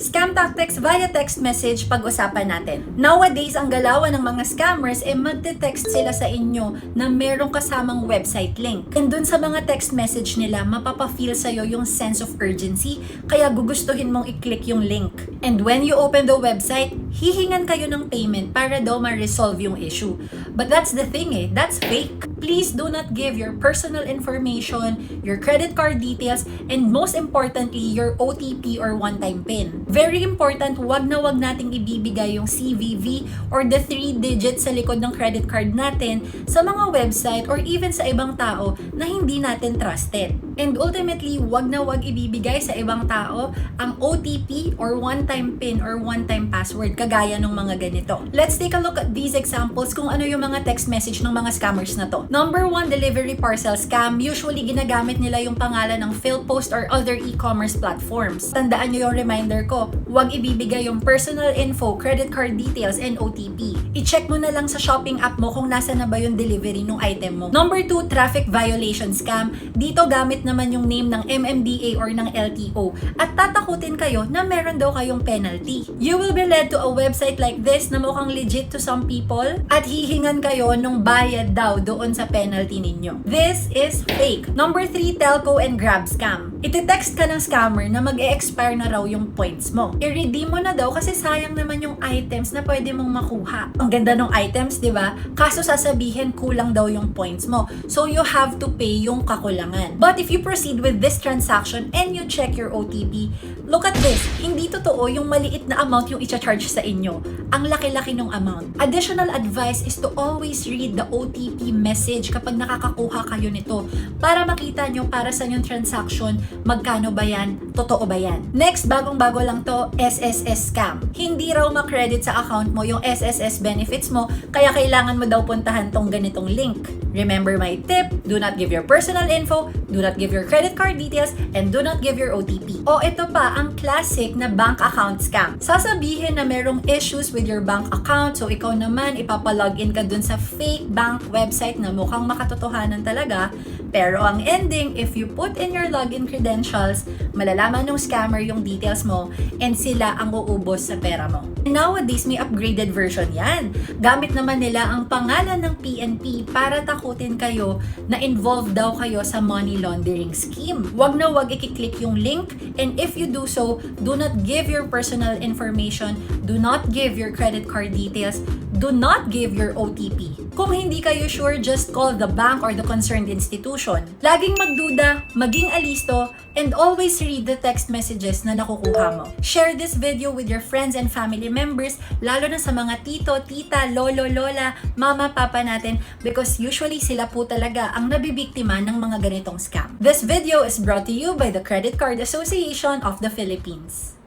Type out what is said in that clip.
Scam tactics via text message pag-usapan natin. Nowadays, ang galawan ng mga scammers ay magte-text sila sa inyo na merong kasamang website link. And dun sa mga text message nila, mapapa-feel sa'yo yung sense of urgency, kaya gugustuhin mong i-click yung link. And when you open the website, hihingan kayo ng payment para daw ma-resolve yung issue. But that's the thing eh, that's fake. Please do not give your personal information, your credit card details, and most importantly, your OTP or one-time PIN. Very important, wag na wag nating ibibigay yung CVV or the three digits sa likod ng credit card natin sa mga website or even sa ibang tao na hindi natin trusted. And ultimately, wag na wag ibibigay sa ibang tao ang OTP or one-time PIN or one-time password kagaya ng mga ganito. Let's take a look at these examples kung ano yung mga text message ng mga scammers na to. Number one, delivery parcel scam. Usually, ginagamit nila yung pangalan ng PhilPost or other e-commerce platforms. Tandaan nyo yung reminder ko, huwag ibibigay yung personal info, credit card details, and OTP. I-check mo na lang sa shopping app mo kung nasa na ba yung delivery ng item mo. Number two, traffic violation scam. Dito gamit naman yung name ng MMDA or ng LTO at tatakutin kayo na meron daw kayong penalty. You will be led to a website like this na mukhang legit to some people at hihingan kayo ng bayad daw doon sa penalty ninyo. This is fake. Number 3, telco and grab scam. Iti-text ka ng scammer na mag-e-expire na raw yung points mo. I-redeem mo na daw kasi sayang naman yung items na pwede mong makuha. Ang ganda ng items, di ba? Kaso sasabihin kulang daw yung points mo. So you have to pay yung kakulangan. But if you proceed with this transaction and you check your OTP, look at this. Hindi totoo yung maliit na amount yung i-charge sa inyo. Ang laki-laki ng amount. Additional advice is to always read the OTP message kapag nakakakuha kayo nito para makita nyo para sa yung transaction, magkano ba yan, totoo ba yan. Next, bagong-bago lang to, SSS scam. Hindi raw makredit sa account mo yung SSS benefits mo, kaya kailangan mo daw puntahan tong ganitong link. Remember my tip, do not give your personal info, do not give your credit card details, and do not give your OTP. O ito pa, ang classic na bank account scam. Sasabihin na merong issues with your bank account, so ikaw naman ipapalogin ka dun sa fake bank website na mukhang makatotohanan talaga, pero ang ending, if you put in your login credentials, malalaman ng scammer yung details mo and sila ang uubos sa pera mo. Nowadays, may upgraded version yan. Gamit naman nila ang pangalan ng PNP para takutin kayo na involved daw kayo sa money laundering scheme. Huwag na huwag ikiklik yung link and if you do so, do not give your personal information, do not give your credit card details, do not give your OTP. Kung hindi kayo sure, just call the bank or the concerned institution. Laging magduda, maging alisto, and always read the text messages na nakukuha mo. Share this video with your friends and family members, lalo na sa mga tito, tita, lolo, lola, mama, papa natin, because usually sila po talaga ang nabibiktima ng mga ganitong scam. This video is brought to you by the Credit Card Association of the Philippines.